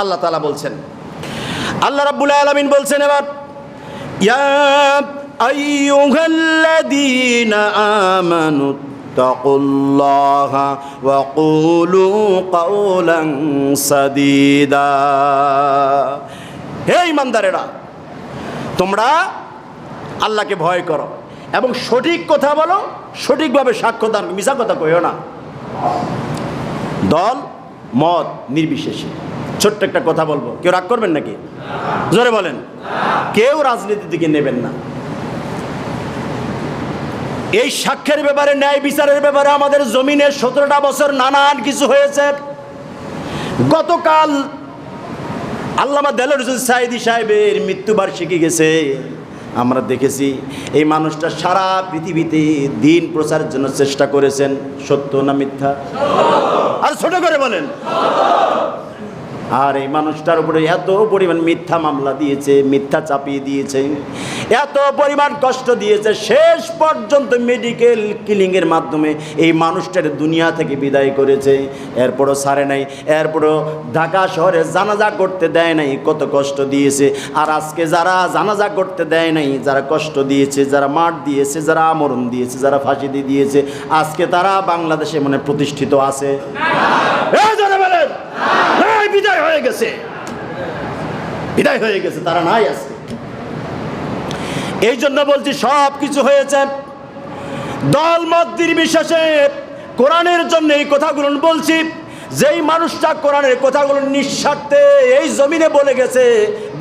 আল্লাহ তালা বলছেন, আল্লাহ রাব্বুল আলামিন বলছেন এবার হে ইমানদারেরা তোমরা আল্লাহকে ভয় করো এবং সঠিক কথা বলো, সঠিকভাবে সাক্ষ্য দান, মিশা কথা কইও না। দল মত নির্বিশেষে। ছোট্ট একটা কথা বলব। কেউ রাগ করবেন নাকি? জোরে বলেন। কেউ রাজনীতির দিকে নেবেন না। এই সাক্ষ্যের ব্যাপারে, ন্যায় বিচারের ব্যাপারে আমাদের জমিনে সতেরোটা বছর নানান কিছু হয়েছে। গতকাল আল্লামা দেলর সাইদি সাহেবের মৃত্যুবার্ষিকী গেছে। আমরা দেখেছি, এই মানুষটা সারা পৃথিবীতে দিন প্রচারের জন্য চেষ্টা করেছেন। সত্য না মিথ্যা? আর ছোট করে বলেন। আর এই মানুষটার উপরে এত পরিমাণ মিথ্যা মামলা দিয়েছে, মিথ্যা চাপিয়ে দিয়েছে, এত পরিমাণ কষ্ট দিয়েছে, শেষ পর্যন্ত মেডিকেল কিলিংয়ের মাধ্যমে এই মানুষটার দুনিয়া থেকে বিদায় করেছে। এরপরও সারে নাই, এরপরও ঢাকা শহরে জানাজা করতে দেয় নাই, কত কষ্ট দিয়েছে। আর আজকে যারা জানাজা করতে দেয় নাই, যারা কষ্ট দিয়েছে, যারা মাঠ দিয়েছে, যারা আমরণ দিয়েছে, যারা ফাঁসি দিয়ে দিয়েছে, আজকে তারা বাংলাদেশে মানে প্রতিষ্ঠিত আছে এই যারা বলেন এই বিদায় হয়ে গেছে। বিদায় হয়ে গেছে, তারা নাই আছে এই জন্য বলছি সব কিছু হয়েছে। দল মত নির্বিশেষে কোরআনের জন্য এই কথাগুলো বলছি। যেই মানুষটা কোরআনের কথাগুলো নিঃস্বার্থে এই জমিনে বলে গেছে,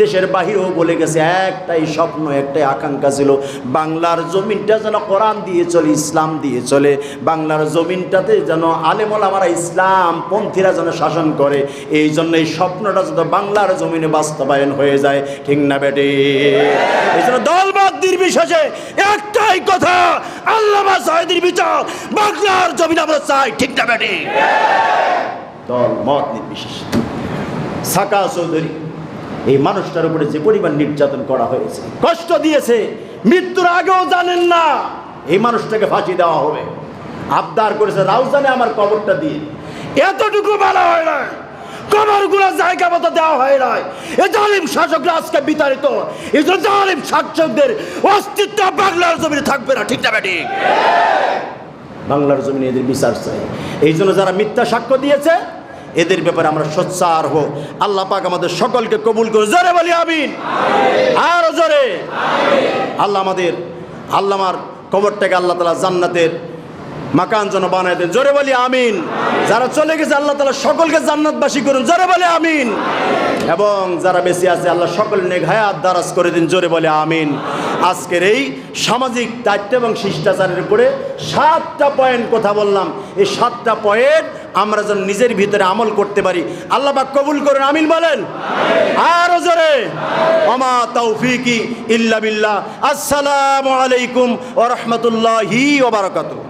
দেশের বাহিরেও বলে গেছে, একটাই স্বপ্ন, একটাই আকাঙ্ক্ষা ছিল, বাংলার জমিনটা যেন কোরআন দিয়ে চলে, ইসলাম দিয়ে চলে, বাংলার জমিনটাতে যেন আলেমল আমরা ইসলাম পন্থীরা যেন শাসন করে, এই জন্য এই স্বপ্নটা যেন বাংলার জমিনে বাস্তবায়ন হয়ে যায়, ঠিক না বেটে? এই জন্য দলবাদ নির্বিশেষে একটাই কথা আল্লাহ বাংলার জমিন আমরা চাই, ঠিক না বেটে? দল মত নির্বিশেষে। সাকা চৌধুরী এই মানুষটার উপরে যে পরিমাণ নির্যাতন করা হয়েছে কষ্ট দিয়েছে মৃত্যুর আগেও জানেন না এই মানুষটাকে ফাঁসি দেওয়া হবে। আবদার করেছে রাউজানে আমার কবরটা দিয়ে। এতটুকু বলা হয় না কবরগুলো জায়গা মতো দেওয়া হয় নাই। এ জালিম শাসকরা আজকে বিতাড়িত। এই জন্য জালিম শাসকদের অস্তিত্ব বাংলার জমিনে থাকবে না ঠিক না ঠিক। বাংলার জমিনে এদের বিচার চাই। এই জন্য যারা মিথ্যা সাক্ষ্য দিয়েছে এদের ব্যাপারে আমরা সোচ্চার হোক আল্লাহ পাক আমাদের সকলকে কবুল করে জোরে বলি, আমিন। আরও জোরে। আল্লাহ আমাদের আল্লাহ আমার কবরটাকে আল্লাহ তালা জান্নাতের মাকান যেন বানায় দেন। জোরে বলি, আমিন। যারা চলে গেছে, আল্লাহ তালা সকলকে জান্নাতবাসী করুন। জোরে বলে, আমিন। এবং যারা বেশি আছে, আল্লাহ সকল নেঘায়াত দারাজ করে দিন। জোরে বলে, আমিন। আজকের এই সামাজিক দায়িত্ব এবং শিষ্টাচারের উপরে সাতটা পয়েন্ট কথা বললাম। এই সাতটা পয়েন্ট আমরা যেন নিজের ভিতরে আমল করতে পারি। আল্লাহ পাক কবুল করুন, আমিন বলেন। আরও জোরে। অমা তৌফিকি ইল্লা বিল্লাহ। আসসালামু আলাইকুম ওয়া রাহমাতুল্লাহি ওয়া বারাকাতুহু।